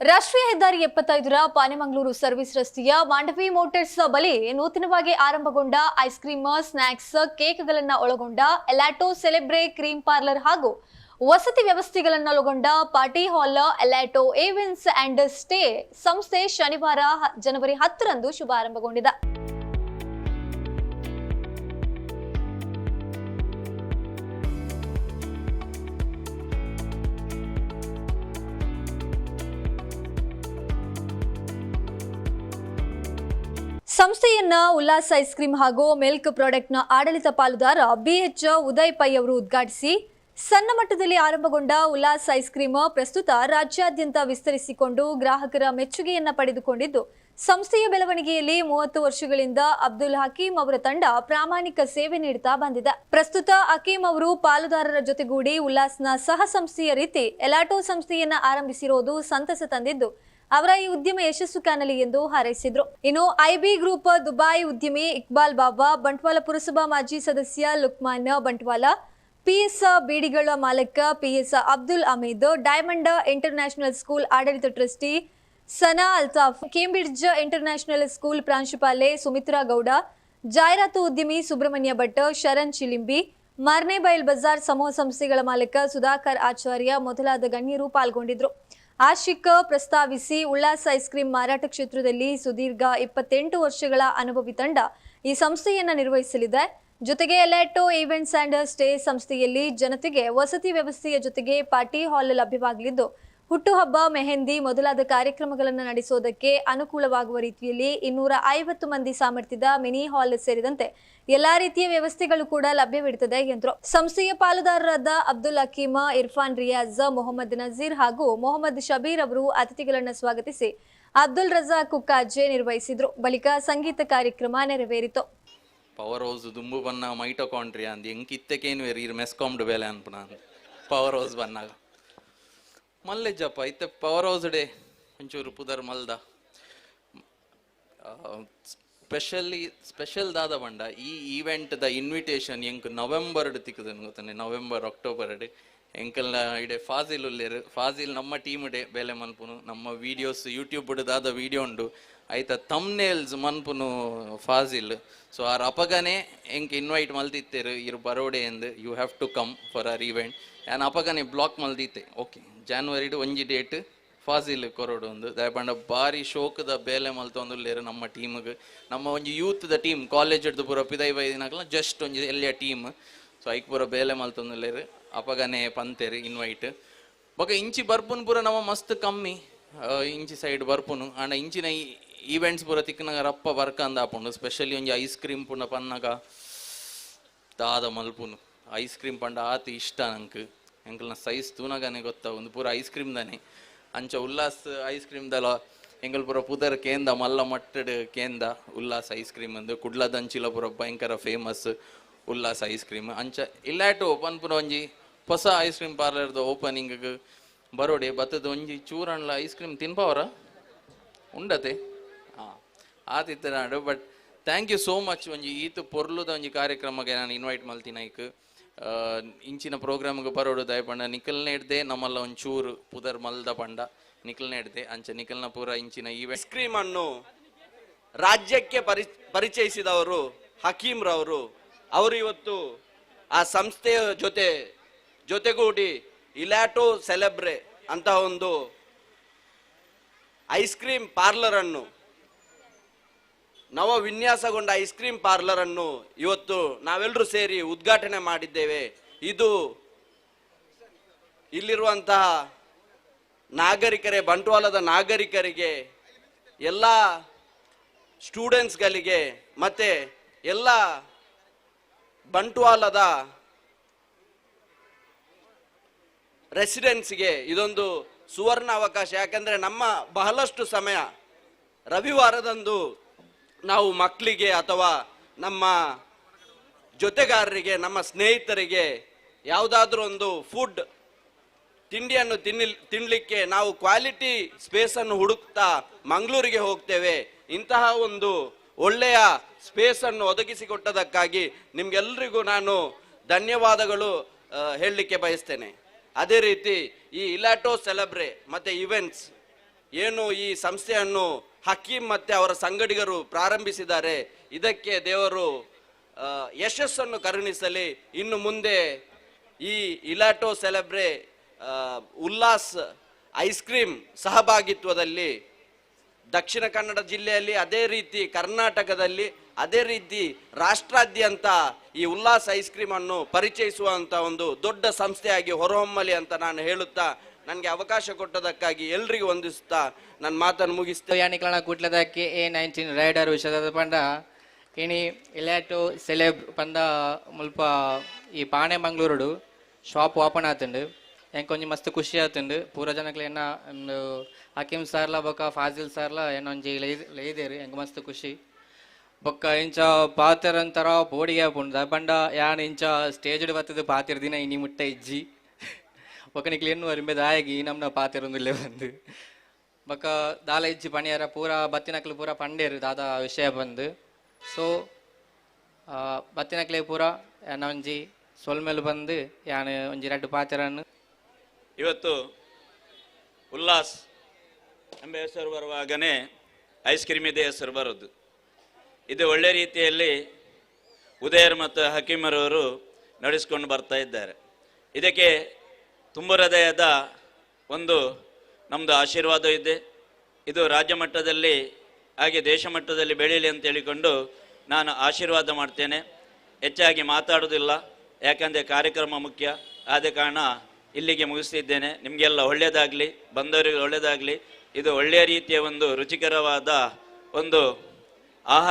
ರಾಷ್ಟ್ರೀಯ ಹೆದ್ದಾರಿ ಎಪ್ಪತ್ತೈದರ ಪಾನೆಮಂಗ್ಳೂರು ಸರ್ವಿಸ್ ರಸ್ತೆಯ ಮಾಂಡವಿ ಮೋಟರ್ಸ್ ಬಳಿ ನೂತನವಾಗಿ ಆರಂಭಗೊಂಡ ಐಸ್ ಕ್ರೀಮ್ ಸ್ನಾಕ್ಸ್ ಕೇಕ್ಗಳನ್ನ ಒಳಗೊಂಡ ಎಲಾಟೋ ಸೆಲೆಬ್ರೆ ಕ್ರೀಮ್ ಪಾರ್ಲರ್ ಹಾಗೂ ವಸತಿ ವ್ಯವಸ್ಥೆಗಳನ್ನೊಳಗೊಂಡ party hall Elato events and stay ಸಂಸ್ಥೆ ಶನಿವಾರ, ಜನವರಿ ಹತ್ತರಂದು ಶುಭಾರಂಭಗೊಂಡಿದೆ. ಸಂಸ್ಥೆಯನ್ನ ಉಲ್ಲಾಸ್ ಐಸ್ ಕ್ರೀಮ್ ಹಾಗೂ ಮಿಲ್ಕ್ ಪ್ರಾಡಕ್ಟ್ನ ಆಡಳಿತ ಪಾಲುದಾರ ಬಿಎಚ್ ಉದಯ್ ಪೈ ಅವರು ಉದ್ಘಾಟಿಸಿ, ಸಣ್ಣ ಮಟ್ಟದಲ್ಲಿ ಆರಂಭಗೊಂಡ ಉಲ್ಲಾಸ್ ಐಸ್ ಕ್ರೀಮ್ ಪ್ರಸ್ತುತ ರಾಜ್ಯಾದ್ಯಂತ ವಿಸ್ತರಿಸಿಕೊಂಡು ಗ್ರಾಹಕರ ಮೆಚ್ಚುಗೆಯನ್ನ ಪಡೆದುಕೊಂಡಿದ್ದು, ಸಂಸ್ಥೆಯ ಬೆಳವಣಿಗೆಯಲ್ಲಿ ಮೂವತ್ತು ವರ್ಷಗಳಿಂದ ಅಬ್ದುಲ್ ಹಕೀಂ ಅವರ ತಂಡ ಪ್ರಾಮಾಣಿಕ ಸೇವೆ ನೀಡುತ್ತಾ ಬಂದಿದೆ. ಪ್ರಸ್ತುತ ಹಕೀಂ ಅವರು ಪಾಲುದಾರರ ಜೊತೆಗೂಡಿ ಉಲ್ಲಾಸ್ನ ಸಹ ಸಂಸ್ಥೆಯ ರೀತಿ ಎಲಾಟೋ ಸಂಸ್ಥೆಯನ್ನ ಆರಂಭಿಸಿರುವುದು ಸಂತಸ ತಂದಿದ್ದು ಅವರ ಈ ಉದ್ಯಮ ಯಶಸ್ಸು ಕಾಣಲಿ ಎಂದು ಹಾರೈಸಿದ್ರು. ಇನ್ನು ಐಬಿ ಗ್ರೂಪ್ ದುಬಾಯಿ ಉದ್ಯಮಿ ಇಕ್ಬಾಲ್ ಬಾಬಾ, ಬಂಟ್ವಾಳ ಪುರಸಭಾ ಮಾಜಿ ಸದಸ್ಯ ಲುಕ್ಮಾನ್ ಬಂಟ್ವಾಳ, ಪಿಎಸ್ ಬೀಡಿಗಳ ಮಾಲಕ PS Abdul Ameed diamond international school ಆಡಳಿತ trustee Sana Altaf, Cambridge international school ಪ್ರಾಂಶುಪಾಲೆ Sumitra Gowda, ಜಾಹೀರಾತು ಉದ್ಯಮಿ ಸುಬ್ರಹ್ಮಣ್ಯ ಭಟ್, ಶರಣ್ ಚಿಲಿಂಬಿ ಮಾರ್ನೆಬೈಲ್ ಬಜಾರ್ ಸಮೂಹ ಸಂಸ್ಥೆಗಳ ಮಾಲಕ ಸುಧಾಕರ್ ಆಚಾರ್ಯ ಮೊದಲಾದ ಗಣ್ಯರು ಪಾಲ್ಗೊಂಡಿದ್ರು. ಆಶಿಕ್ ಪ್ರಸ್ತಾವಿಸಿ ಉಳ್ಳಾಸ ಐಸ್ ಕ್ರೀಮ್ ಮಾರಾಟ ಕ್ಷೇತ್ರದಲ್ಲಿ ಸುದೀರ್ಘ ಇಪ್ಪತ್ತೆಂಟು ವರ್ಷಗಳ ಅನುಭವಿ ತಂಡ ಈ ಸಂಸ್ಥೆಯನ್ನ ನಿರ್ವಹಿಸಲಿದೆ. ಜೊತೆಗೆ ಎಲೆಟೋ ಈವೆಂಟ್ಸ್ ಅಂಡ್ ಸ್ಟೇ ಸಂಸ್ಥೆಯಲ್ಲಿ ಜನತೆಗೆ ವಸತಿ ವ್ಯವಸ್ಥೆಯ ಜೊತೆಗೆ ಪಾರ್ಟಿ ಹಾಲ್ ಲಭ್ಯವಾಗಲಿದ್ದು ಹುಟ್ಟುಹಬ್ಬ, ಮೆಹಂದಿ ಮೊದಲಾದ ಕಾರ್ಯಕ್ರಮಗಳನ್ನು ನಡೆಸೋದಕ್ಕೆ ಅನುಕೂಲವಾಗುವ ರೀತಿಯಲ್ಲಿ ಇನ್ನೂರ ಐವತ್ತು ಮಂದಿ ಸಾಮರ್ಥ್ಯದ ಮಿನಿ ಹಾಲ್ ಸೇರಿದಂತೆ ಎಲ್ಲಾ ರೀತಿಯ ವ್ಯವಸ್ಥೆಗಳು ಕೂಡ ಲಭ್ಯವಿರುತ್ತದೆ ಎಂದರು. ಸಂಸ್ಥೆಯ ಪಾಲುದಾರರಾದ ಅಬ್ದುಲ್ ಅಕೀಮ ಇರ್ಫಾನ್ ರಿಯಾಜ್, ಮೊಹಮ್ಮದ್ ನಜೀರ್ ಹಾಗೂ ಮೊಹಮ್ಮದ್ ಶಬೀರ್ ಅವರು ಅತಿಥಿಗಳನ್ನು ಸ್ವಾಗತಿಸಿ ಅಬ್ದುಲ್ ರಜಾ ಕುಕ್ಕಾಜೆ ನಿರ್ವಹಿಸಿದ್ರು. ಬಳಿಕ ಸಂಗೀತ ಕಾರ್ಯಕ್ರಮ ನೆರವೇರಿತು. Power house mitochondria power house ಬನ್ನಾಗ Mallejjappa ಇತ್ತ ಪವರ್ ಹೌಸ್ ಡೇ ಒಂಚೂರು ಪುದರ್ ಮಲ್ದ. ಸ್ಪೆಷಲಿ ಸ್ಪೆಷಲ್ ದಾದ ಬಂಡ, ಈ ಈವೆಂಟ್ ದ ಇನ್ವಿಟೇಷನ್ ಎಂಕ್ ನವೆಂಬರ್ ತಿಕ್ಕದ ಗೊತ್ತಾನೆ ನವೆಂಬರ್ ಅಕ್ಟೋಬರ್ ಡೆ. ಎಂಕಲ್ನ ಇಡೆ ಫಾಜಿಲ್ ಉಲ್ಲೇರು ಫಾಜಿಲ್ ನಮ್ಮ ಟೀಮ್ ಡೆ ಬೇಲೆ ಮನ್ಪುನು, ನಮ್ಮ ವಿಡಿಯೋಸ್ ಯೂಟ್ಯೂಬ್ ದಾದ ವಿಡಿಯೋ ಉಂಡು ಆಯ್ತ ತಮ್ನೇಲ್ಸ್ ಮನ್ಪುನು ಫಾಜಿಲ್ ಸೊ ಆರ್ ಅಪಗನೆ ಎಂಕ್ ಇನ್ವೈಟ್ ಮಲ್ತಿತ್ತೇರು ಇರು ಬರೋಡೆ ಎಂದು you have to come for our event and ಅಪಗನೆ block ಮಲ್ದಿತ್ತೆ ಓಕೆ ಜಾನ್ವರಿಡು ಒಂಜಿ ಡೇಟ್ ಫಾಸಿಲ್ ಕೊರೋಡು ಒಂದು. ದಯಪಂಡ ಬಾರಿ ಶೋಕದ ಬೇಲೆ ಮಲ್ತೊಂದುಲ್ಲೇರು ನಮ್ಮ ಟೀಮ್ಗೆ ನಮ್ಮ ಒಂಜಿ ದ ಟೀಮ್ ಕಾಲೇಜ್ ಹಿಡ್ದು ಪೂರ ಪಿದೈ ಬೈದಿನಾಕಲ ಜಸ್ಟ್ ಒಂಜಿ ಎಲ್ಲಿಯ ಟೀಮ್ ಸೊ ಐಕ್ ಪೂರ ಬೇಲೆ ಮಲ್ತೊಂದುಲ್ಲೇರು ಅಪಗನೆ ಪಂತೇರಿ ಇನ್ವೈಟ್ ಬೊಕ ಇಂಚಿ ಬರ್ಪುನ್ ಪೂರ ನಮ್ಮ ಮಸ್ತ್ ಕಮ್ಮಿ. ಇಂಚಿ ಸೈಡ್ ಬರ್ಪುನು. ಆಂಡ ಇಂಚಿನ ಈವೆಂಟ್ಸ್ ಪೂರ ತಿಕ್ಕನಾಗ ರಪ್ಪ ಬರ್ಕ ಅಂದ ಆಪುಂಡು. ಸ್ಪೆಷಲಿ ಒಂಜಿ ಐಸ್ ಕ್ರೀಮ್ ಪುನ ಪನ್ನಾಗ ದಾದ ಮಲ್ಪುನು. ಐಸ್ ಕ್ರೀಮ್ ಪಂಡ ಆತಿ ಇಷ್ಟ ನಂಕ್ ಎಂಕಲ್ನ ಸೈಜ್ ತೂನಗನೆ ಗೊತ್ತ? ಒಂದು ಪೂರ ಐಸ್ ಕ್ರೀಮ್ ದನೆ. ಅಂಚ ಉಲ್ಲಾಸ್ ಐಸ್ ಕ್ರೀಮ್ ದಲ ಎಂಗಲ್ ಪೂರ ಪುದರ್ ಕೇಂದ ಮಲ್ಲ ಮಟ್ಟಡ್ ಕೇಂದ ಉಲ್ಲಾಸ್ ಐಸ್ ಕ್ರೀಮ್ ಅಂದು ಕುಡ್ಲದಂಚಿಲ ಪೂರ ಭಯಂಕರ ಫೇಮಸ್ ಉಲ್ಲಾಸ್ ಐಸ್ ಕ್ರೀಮ್ ಅಂಚ ಇಲ್ಲಾಟು ಓಪನ್ ಪೂರ ಒಂಜಿ ಹೊಸ ಐಸ್ ಕ್ರೀಮ್ ಪಾರ್ಲರ್ದ ಓಪನಿಂಗ್ ಬರೋಡೆ ಬತ್ತದ ಒಂಜಿ ಚೂರಣ್ಲ ಐಸ್ ಕ್ರೀಮ್ ತಿನ್ಪವರ? ಉಂಡತೆ? ಹಾಂ ಆತಿತ್ತು but thank you so much ಒಂಜಿ ಈತು ಪೊರ್ಲುದ ಒಂಜಿ ಕಾರ್ಯಕ್ರಮಕ್ಕೆ ನಾನು ಇನ್ವೈಟ್ ಮಲ್ತೀನಿ ಐಕ್ ಆ, ಇಂಚಿನ ಪ್ರೋಗ್ರಾಮ್ಗೆ ಬರೋಡು ದಯಪಂಡ. ನಿಖಲ್ ನೆಡ್ದೆ ನಮ್ಮಲ್ಲ ಒಂಚೂರು ಪುದರ್ ಮಲ್ದ ಪಂಡ. ನಿಖಲ್ ನೆಡ್ದೆ ಅಂಚೆ ನಿಖಲ್ನ ಪೂರ ಇಂಚಿನ ಐಸ್ ಕ್ರೀಮ್ ಅನ್ನು ರಾಜ್ಯಕ್ಕೆ ಪರಿ, ಪರಿಚಯಿಸಿದವರು ಹಕೀಮ್ ರವರು. ಅವರು ಇವತ್ತು ಆ ಸಂಸ್ಥೆಯ ಜೊತೆ, ಜೊತೆಗೂಡಿ ಇಲಾಟೋ ಸೆಲೆಬ್ರೆ ಅಂತ ಒಂದು ಐಸ್ ಕ್ರೀಮ್ ಪಾರ್ಲರ್ ಅನ್ನು ನವ ವಿನ್ಯಾಸಗೊಂಡ ಐಸ್ ಕ್ರೀಮ್ ಪಾರ್ಲರ್ ಅನ್ನು ಇವತ್ತು ನಾವೆಲ್ಲರೂ ಸೇರಿ ಉದ್ಘಾಟನೆ ಮಾಡಿದ್ದೇವೆ. ಇದು ಇಲ್ಲಿರುವಂತಹ ನಾಗರಿಕರೇ, ಬಂಟ್ವಾಳದ ನಾಗರಿಕರಿಗೆ, ಎಲ್ಲ ಸ್ಟೂಡೆಂಟ್ಸ್ಗಳಿಗೆ ಮತ್ತೆ ಎಲ್ಲ ಬಂಟ್ವಾಳದ ರೆಸಿಡೆನ್ಸ್ಗೆ ಇದೊಂದು ಸುವರ್ಣ ಅವಕಾಶ ಯಾಕಂದ್ರೆ ನಮ್ಮ ಬಹಳಷ್ಟು ಸಮಯ ರವಿವಾರದಂದು ನಾವು ಮಕ್ಕಳಿಗೆ ಅಥವಾ ನಮ್ಮ ಜೊತೆಗಾರರಿಗೆ, ನಮ್ಮ ಸ್ನೇಹಿತರಿಗೆ ಯಾವುದಾದ್ರೂ ಒಂದು ಫುಡ್ ತಿಂಡಿಯನ್ನು ತಿನ್ನಿ ತಿನ್ನಲಿಕ್ಕೆ ನಾವು ಕ್ವಾಲಿಟಿ ಸ್ಪೇಸನ್ನು ಹುಡುಕ್ತಾ ಮಂಗಳೂರಿಗೆ ಹೋಗ್ತೇವೆ. ಇಂತಹ ಒಂದು ಒಳ್ಳೆಯ ಸ್ಪೇಸನ್ನು ಒದಗಿಸಿಕೊಟ್ಟದಕ್ಕಾಗಿ ನಿಮಗೆಲ್ಲರಿಗೂ ನಾನು ಧನ್ಯವಾದಗಳು ಹೇಳಲಿಕ್ಕೆ ಬಯಸ್ತೇನೆ. ಅದೇ ರೀತಿ ಈ ಇಲಾಟೋ ಸೆಲೆಬ್ರೆ ಮತ್ತು ಇವೆಂಟ್ಸ್ ಏನು ಈ ಸಂಸ್ಥೆಯನ್ನು ಹಕೀಂ ಮತ್ತೆ ಅವರ ಸಂಗಡಿಗರು ಪ್ರಾರಂಭಿಸಿದ್ದಾರೆ. ಇದಕ್ಕೆ ದೇವರು ಯಶಸ್ಸನ್ನು ಕರುಣಿಸಲಿ. ಇನ್ನು ಮುಂದೆ ಈ ಇಲಾಟೋ ಸೆಲೆಬ್ರೆ ಉಲ್ಲಾಸ್ ಐಸ್ ಕ್ರೀಮ್ ಸಹಭಾಗಿತ್ವದಲ್ಲಿ ದಕ್ಷಿಣ ಕನ್ನಡ ಜಿಲ್ಲೆಯಲ್ಲಿ ಅದೇ ರೀತಿ ಕರ್ನಾಟಕದಲ್ಲಿ ಅದೇ ರೀತಿ ರಾಷ್ಟ್ರಾದ್ಯಂತ ಈ ಉಲ್ಲಾಸ್ ಐಸ್ ಕ್ರೀಮ್ ಅನ್ನು ಪರಿಚಯಿಸುವಂತ ಒಂದು ದೊಡ್ಡ ಸಂಸ್ಥೆಯಾಗಿ ಹೊರಹೊಮ್ಮಲಿ ಅಂತ ನಾನು ಹೇಳುತ್ತಾ ನನಗೆ ಅವಕಾಶ ಕೊಟ್ಟದಕ್ಕಾಗಿ ಎಲ್ರಿಗೂ ವಂದಿಸ್ತಾ ನನ್ನ ಮಾತನ್ನು ಮುಗಿಸ್ತೇನೆ ಕೂಟ್ಲದ ಕೆ ಎ ನೈನ್ಟೀನ್ ರೈಡರ್ ವಿಷಯದ ಪಂಡ. ಇಣಿ ಇಲ್ಯಾಟು, ಸೆಲೆಬ್ ಪಂದ ಮುಲ್ಪ ಈ ಪಾಣೆ ಮಂಗಳೂರುಡು ಶಾಪ್ ಓಪನ್ ಆತುಂಡು. ಹೆಂಗೆ ಕೊಂಚ ಮಸ್ತ್ ಖುಷಿ ಆತುಂಡು. ಪೂರ ಜನಕ್ಲೆ ಏನ ಹಕೀಮ್ ಸರ್ಲ ಬೊಕ್ಕ ಫಾಜಿಲ್ ಸರ್ಲ ಏನೋ ಒಂಜಿ ಲೈದೇರು. ಹೆಂಗೆ ಮಸ್ತ್ ಖುಷಿ. ಬೊಕ್ಕ ಇಂಚ ಪಾತಿರಂತರ ಬೋಡಿಗೆ ಪುಂಡ ಪಂಡ ಯಾನ್ ಇಂಚ ಸ್ಟೇಜ್ ಬತ್ತದ ಪಾತೆರ್ ದಿನ ಇನಿ ಮುಟ್ಟ ಇಜ್ಜಿ. ಎನ್ನು ವರಿಂಬೆ ದಾಯಗಿ ನಮ್ನ ಪಾತೆರೊಂದುಲ್ಲೆ ಬಂದು. ಬಕ ದಾಲ ಇಜ್ಜಿ ಪಣಿಯರ ಪೂರ ಬತ್ತಿನಕ್ಲು ಪೂರ ಪಂಡೇರು ದಾದ ವಿಷಯ ಬಂದು. ಸೊ ಬತ್ತಿನಕ್ಲೆ ಪೂರ ಯಾನ ಒಂಜಿ ಸೊಲ್ಮೆಲು ಬಂದು ಯಾನ್ ಒಂಜಿ ರಡ್ಡು ಪಾತೆರನ್ನು. ಇವತ್ತು ಉಲ್ಲಾಸ್ ಎಂಬ ಹೆಸರು ಬರುವಾಗನೇ ಐಸ್ ಕ್ರೀಮ್ ಇದೆ ಹೆಸರು ಬರೋದು. ಇದು ಒಳ್ಳೆ ರೀತಿಯಲ್ಲಿ ಉದಯರ್ ಮತ್ತು ಹಕೀಮರವರು ನಡೆಸ್ಕೊಂಡು ಬರ್ತಾ ಇದ್ದಾರೆ. ಇದಕ್ಕೆ ತುಂಬ ಹೃದಯದ ಒಂದು ನಮ್ಮದು ಆಶೀರ್ವಾದ ಇದೆ. ಇದು ರಾಜ್ಯ ಮಟ್ಟದಲ್ಲಿ ಹಾಗೆ ದೇಶ ಮಟ್ಟದಲ್ಲಿ ಬೆಳೀಲಿ ಅಂತ ಹೇಳಿಕೊಂಡು ನಾನು ಆಶೀರ್ವಾದ ಮಾಡ್ತೇನೆ. ಹೆಚ್ಚಾಗಿ ಮಾತಾಡೋದಿಲ್ಲ ಯಾಕಂದರೆ ಕಾರ್ಯಕ್ರಮ ಮುಖ್ಯ. ಆದ ಕಾರಣ ಇಲ್ಲಿಗೆ ಮುಗಿಸ್ತಿದ್ದೇನೆ. ನಿಮಗೆಲ್ಲ ಒಳ್ಳೆಯದಾಗಲಿ ಬಂದವರಿಗೆ ಒಳ್ಳೆಯದಾಗಲಿ ಇದು ಒಳ್ಳೆಯ ರೀತಿಯ ಒಂದು ರುಚಿಕರವಾದ ಒಂದು ಆಹಾರ